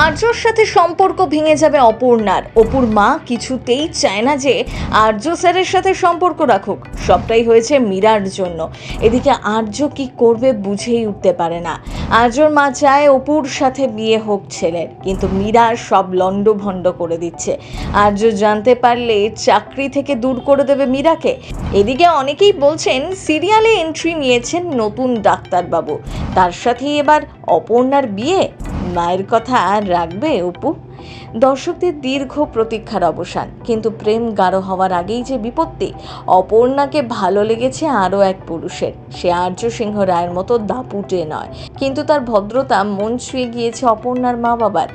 আর্যর সাথে সম্পর্ক ভেঙে যাবে অপর্ণার। অপুর মা কিছুতেই চায় না যে আর্য স্যারের সাথে সম্পর্ক রাখুক। সবটাই হয়েছে মীরার জন্য। এদিকে আর্য কি করবে বুঝেই উঠতে পারে না। আর্যর মা চায় অপুর সাথে বিয়ে হোক ছেলের, কিন্তু মীরা সব লণ্ডভণ্ড করে দিচ্ছে। আর্য জানতে পারলে চাকরি থেকে দূর করে দেবে মীরাকে। এদিকে অনেকেই বলছেন, সিরিয়ালে এন্ট্রি নিয়েছেন নতুন ডাক্তারবাবু। তার সাথেই এবার অপর্ণার বিয়ে। মায়ের কথা আর রাখবে, অপু? দর্শকদের দীর্ঘ প্রতীক্ষার অবসান, কিন্তু প্রেম গাঢ় হওয়ার আগেই যে বিপত্তি, অপর্ণাকে ভালো লেগেছে আরও এক পুরুষের। সে আর্য সিংহ রায়ের মতো দাপুটে নয়, কিন্তু তার ভদ্রতা মন ছুঁয়ে গিয়েছে অপর্ণার মা বাবার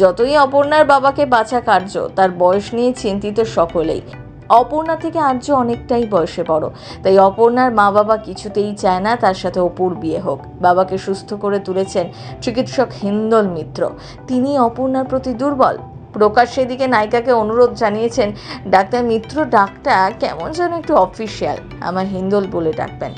যতই অপর্ণার বাবাকে বাঁচা কার্য, তার বয়স নিয়ে চিন্তিত সকলেই। অপর্ণা থেকে আর্য অনেকটাই বয়সে বড়। তাই অপর্ণার মা বাবা কিছুতেই চায় না তার সাথে অপুর বিয়ে হোক। বাবাকে সুস্থ করে তুলেছেন চিকিৎসক হিন্দল মিত্র। তিনি অপর্ণার প্রতি দুর্বল। প্রকাশ সেদিকে নায়িকাকে অনুরোধ জানিয়েছেন, ডাক্তার মিত্র ডাকটা কেমন যেন একটু অফিসিয়াল আমার হিন্দল বলে ডাকবেন।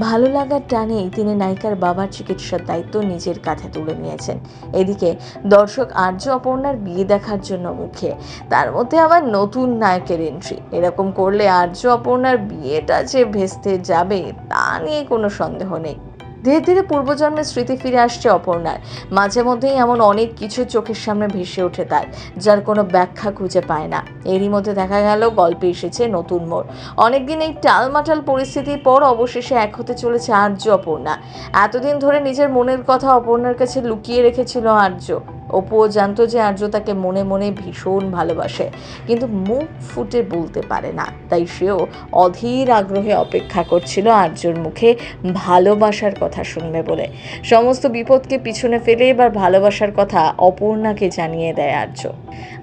ভালো লাগার টানেই তিনি নায়িকার বাবার চিকিৎসার দায়িত্ব নিজের কাঁধে তুলে নিয়েছেন। এদিকে দর্শক আর্য অপর্ণার বিয়ে দেখার জন্য মুখে। তার মধ্যে আবার নতুন নায়কের এন্ট্রি এরকম করলে আর্য অপর্ণার বিয়েটা যে ভেস্তে যাবে তা নিয়ে কোনো সন্দেহ নেই। ধীরে ধীরে পূর্বজন্মের স্মৃতি ফিরে আসছে অপর্ণার। মাঝে মধ্যেই এমন অনেক কিছু চোখের সামনে ভেসে ওঠে তার, যার কোনো ব্যাখ্যা খুঁজে পায় না। এরই মধ্যে দেখা গেল গল্পে এসেছে নতুন মোড়। অনেকদিন এই টালমাটাল পরিস্থিতির পর অবশেষে এক হতে চলেছে আর্য অপর্ণা। এতদিন ধরে নিজের মনের কথা অপর্ণার কাছে লুকিয়ে রেখেছিল আর্য। অপুও জানতো যে আর্য তাকে মনে মনে ভীষণ ভালোবাসে, কিন্তু মুখ ফুটে বলতে পারে না। তাই সেও অধীর আগ্রহে অপেক্ষা করছিল আর্যর মুখে ভালোবাসার কথা শুনবে বলে। সমস্ত বিপদকে পিছনে ফেলে এবার ভালোবাসার কথা অপর্ণাকে জানিয়ে দেয় আর্য।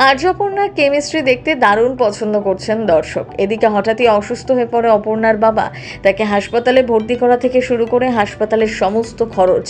আর্য অপর্ণার কেমিস্ট্রি দেখতে দারুণ পছন্দ করছেন দর্শক। এদিকে হঠাৎই অসুস্থ হয়ে পড়ে অপর্ণার বাবা। তাকে হাসপাতালে ভর্তি করা থেকে শুরু করে হাসপাতালের সমস্ত খরচ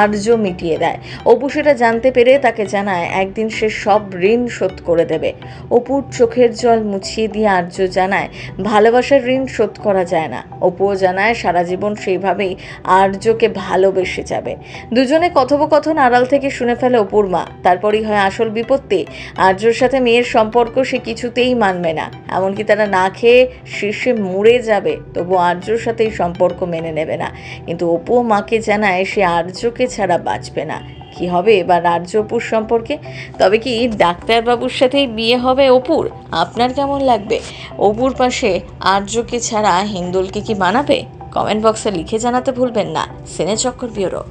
আর্য মিটিয়ে দেয়। অপু সেটা জানতে পেরে তাকে জানায়, একদিন সে সব ঋণ শোধ করে দেবে। অপুর চোখের জল মুছিয়ে দিয়ে আর্য জানায়, ভালোবাসার ঋণ শোধ করা যায় না। অপুও জানায়, সারা জীবন সেইভাবেই আর্যকে ভালোবেসে যাবে। দুজনে কথোপকথন আড়াল থেকে শুনে ফেলে অপুর মা। তারপরই হয় আসল বিপত্তি। আর্যর সাথে মেয়ের সম্পর্ক সে কিছুতেই মানবে না। এমনকি তারা না খেয়ে শীর্ষে মরে যাবে, তবু আর্যর সাথে এই সম্পর্ক মেনে নেবে না। কিন্তু অপু মাকে জানায়, সে আর্যকে ছাড়া বাঁচবে না। কি হবে বা রাজ্য অপুর সম্পর্কে? তবে কি ডাক্তারবাবুর সাথেই বিয়ে হবে অপুর? আপনার কেমন লাগবে? অপুর পাশে আর্যকে ছাড়া হিন্দুলকে কি বানাবে কমেন্ট বক্সে লিখে জানাতে ভুলবেন না। সিনে চক্কর ব্যুরো।